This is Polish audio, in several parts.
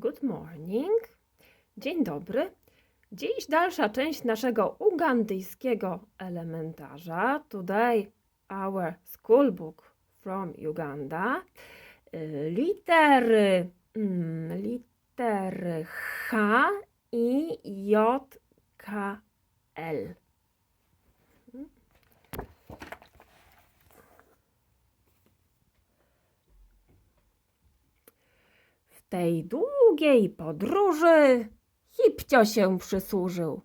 Good morning. Dzień dobry. Dziś dalsza część naszego ugandyjskiego elementarza. Today our school book from Uganda. Y, Litery, mm, litery H i J, K, L. tej długiej podróży Hipcio się przysłużył.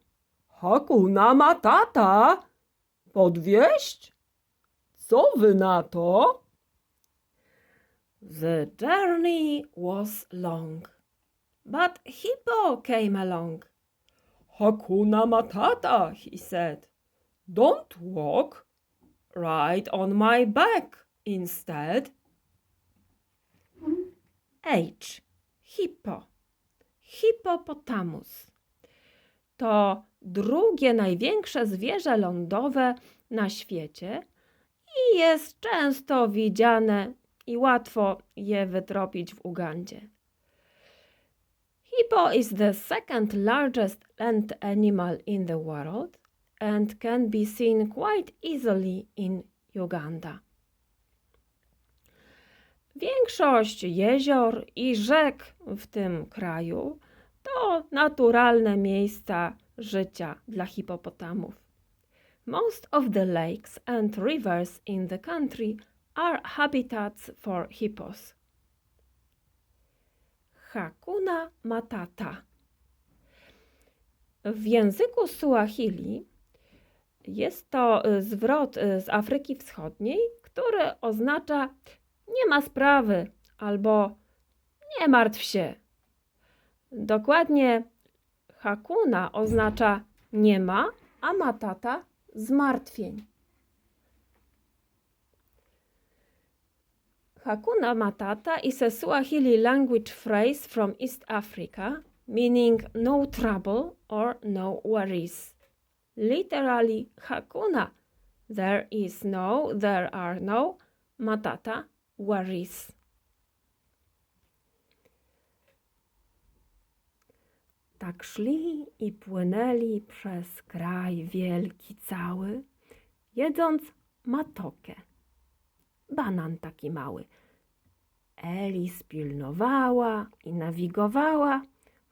Hakuna Matata? Podwieść? Co wy na to? The journey was long, but Hippo came along. Hakuna Matata, he said. Don't walk. Ride on my back instead. H. Hippo. Hippopotamus. To drugie największe zwierzę lądowe na świecie i jest często widziane i łatwo je wytropić w Ugandzie. Hippo is the second largest land animal in the world and can be seen quite easily in Uganda. Większość jezior i rzek w tym kraju to naturalne miejsca życia dla hipopotamów. Most of the lakes and rivers in the country are habitats for hippos. Hakuna Matata. W języku Suahili jest to zwrot z Afryki Wschodniej, który oznacza nie ma sprawy albo nie martw się. Dokładnie hakuna oznacza nie ma, a matata zmartwień. Hakuna Matata is a Swahili language phrase from East Africa meaning no trouble or no worries. Literally, Hakuna, there is no, there are no, Matata, worries. Tak szli i płynęli przez kraj wielki cały, jedząc matokę. Banan taki mały. Eli spilnowała i nawigowała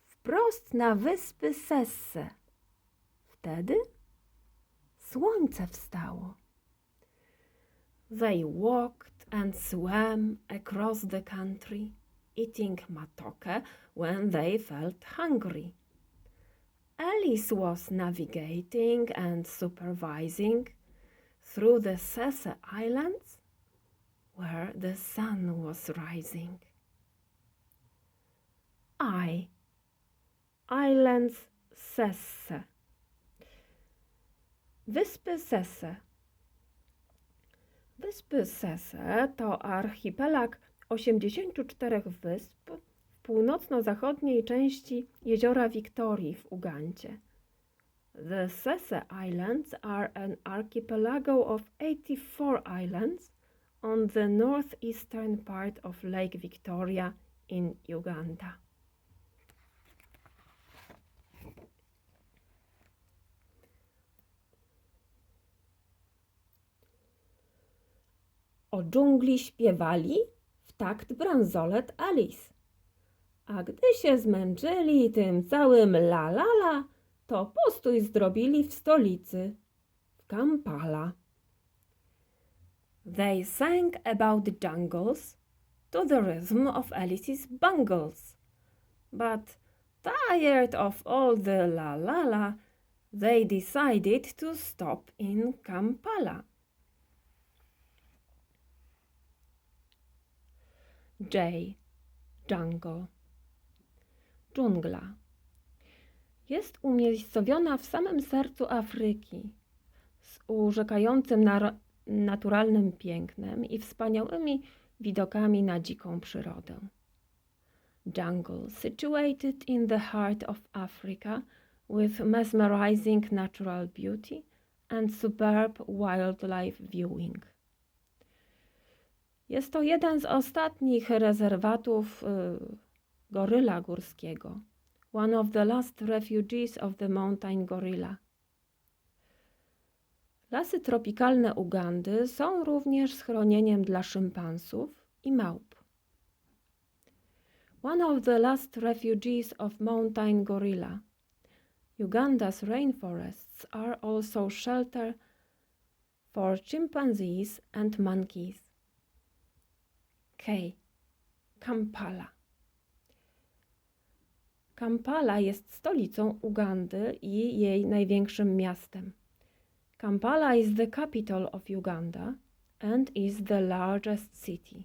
wprost na wyspy Sesse. Wtedy słońce wstało. They walked and swam across the country, eating matoke when they felt hungry. Alice was navigating and supervising through the Sesse Islands where the sun was rising. I. Islands Sesse. Wyspy Sesse. Wyspy Sesse to archipelag 84 wysp w północno-zachodniej części jeziora Wiktorii w Ugandzie. The Sesse Islands are an archipelago of 84 islands on the northeastern part of Lake Victoria in Uganda. O dżungli śpiewali w takt bransolet Alice. A gdy się zmęczyli tym całym la la la, to postój zrobili w stolicy, w Kampala. They sang about jungles to the rhythm of Alice's bungles. But tired of all the la la la, they decided to stop in Kampala. J. Jungle. Dżungla. Jest umiejscowiona w samym sercu Afryki, z urzekającym na naturalnym pięknem i wspaniałymi widokami na dziką przyrodę. Jungle, situated in the heart of Africa, with mesmerizing natural beauty and superb wildlife viewing. Jest to jeden z ostatnich rezerwatów y, goryla górskiego. One of the last refugees of the mountain gorilla. Lasy tropikalne Ugandy są również schronieniem dla szympansów i małp. One of the last refugees of mountain gorilla. Uganda's rainforests are also shelter for chimpanzees and monkeys. K. Kampala. Kampala jest stolicą Ugandy i jej największym miastem. Kampala is the capital of Uganda and is the largest city.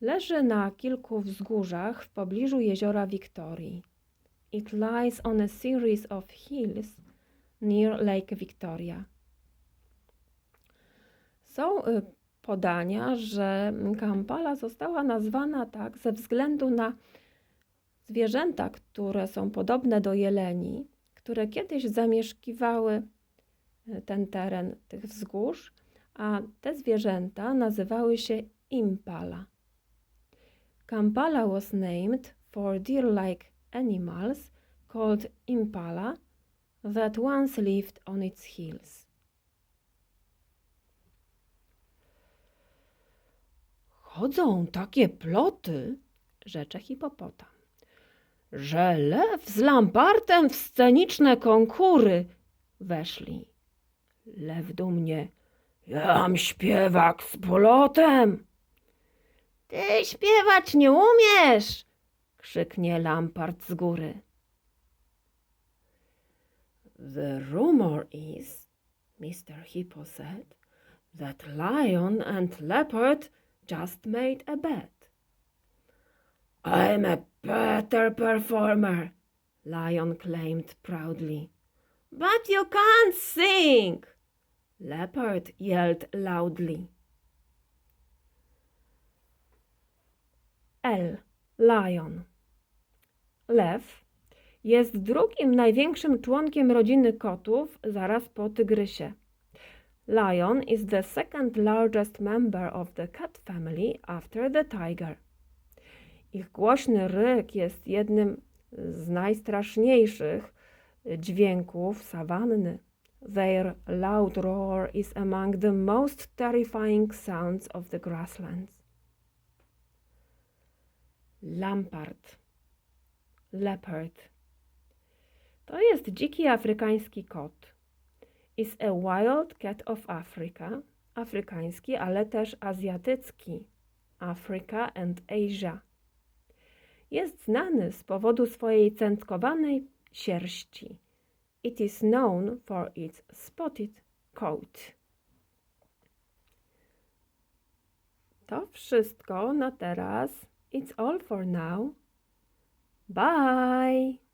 Leży na kilku wzgórzach w pobliżu jeziora Wiktorii. It lies on a series of hills near Lake Victoria. Są y, podania, że Kampala została nazwana tak ze względu na zwierzęta, które są podobne do jeleni, które kiedyś zamieszkiwały y, ten teren tych wzgórz, a te zwierzęta nazywały się impala. Kampala was named for deer-like animals called impala that once lived on its hills. Chodzą takie ploty, Rzecze hipopotam. że lew z lampartem w sceniczne konkury weszli. Lew dumnie. Jam śpiewak z polotem. Ty śpiewać nie umiesz! krzyknie lampart z góry. The rumor is, Mr. Hippo said, that lion and leopard just made a bet. I'm a better performer, lion claimed proudly. But you can't sing! Leopard yelled loudly. L. Lion. Lew jest drugim największym członkiem rodziny kotów zaraz po tygrysie. Lion is the second largest member of the cat family after the tiger. Ich głośny ryk jest jednym z najstraszniejszych dźwięków sawanny. Their loud roar is among the most terrifying sounds of the grasslands. Lampart. Leopard. To jest dziki afrykański kot. Is a wild cat of Africa. Afrykański, ale też azjatycki. Africa and Asia. Jest znany z powodu swojej cętkowanej sierści. It is known for its spotted coat. To wszystko na teraz. It's all for now. Bye!